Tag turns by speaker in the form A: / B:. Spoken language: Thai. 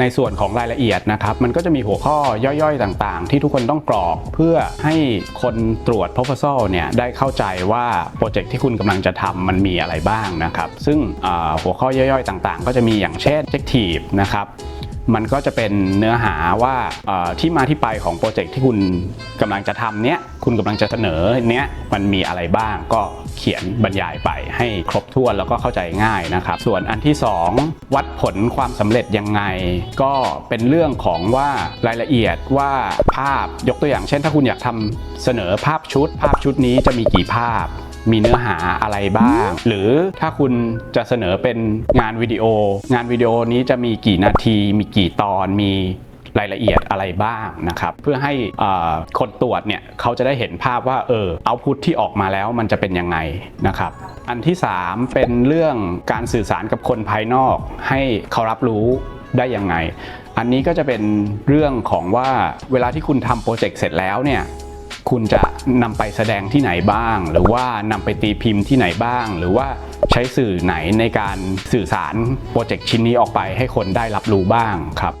A: ในส่วนของรายละเอียดนะครับ มันก็จะมีหัวข้อย่อยๆ ต่างๆ ที่ทุกคนต้องกรอกเพื่อให้คนตรวจ proposal เนี่ยได้เข้าใจว่าโปรเจกต์ที่คุณกำลังจะทำมันมีอะไรบ้างนะครับ ซึ่งหัวข้อย่อยๆ ต่างๆ ก็จะมีอย่างเช่น objective นะครับมันก็จะเป็นเนื้อหาว่าที่มาที่ไปของโปรเจกต์ที่คุณกำลังจะทำเนี้ยคุณกำลังจะเสนอเนี้ยมันมีอะไรบ้างก็ เขียนบรรยายไปให้ครบถ้วนแล้วก็เข้าใจง่ายนะครับ ส่วนอันที่ 2 วัดผลความสำเร็จยังไง ก็เป็นเรื่องของว่ารายละเอียดว่าภาพยกตัวอย่างเช่น ถ้าคุณอยากทำเสนอภาพชุด ภาพชุดนี้จะมีกี่ภาพมีเนื้อหาอะไรบ้าง หรือถ้าคุณจะเสนอเป็นงานวิดีโอ งานวิดีโอนี้จะมีกี่นาที มีกี่ตอน มี รายละเอียดอะไรบ้างนะครับเพื่อให้คนตรวจเนี่ยเขาจะได้เห็นภาพว่าเออเอาพุทที่ออกมาแล้วมันจะเป็นยังไงนะครับอันที่ 3 เป็นเรื่องการสื่อสารกับคนภายนอก ให้เขารับรู้ได้ยังไง อันนี้ก็จะเป็นเรื่องของว่าเวลาที่คุณทำโปรเจกต์เสร็จแล้วเนี่ยคุณจะนำไปแสดงที่ไหนบ้าง หรือว่านำไปตีพิมพ์ที่ไหนบ้าง หรือว่าใช้สื่อไหนในการสื่อสารโปรเจกต์ชิ้นนี้ออกไปให้คนได้รับรู้บ้างครับ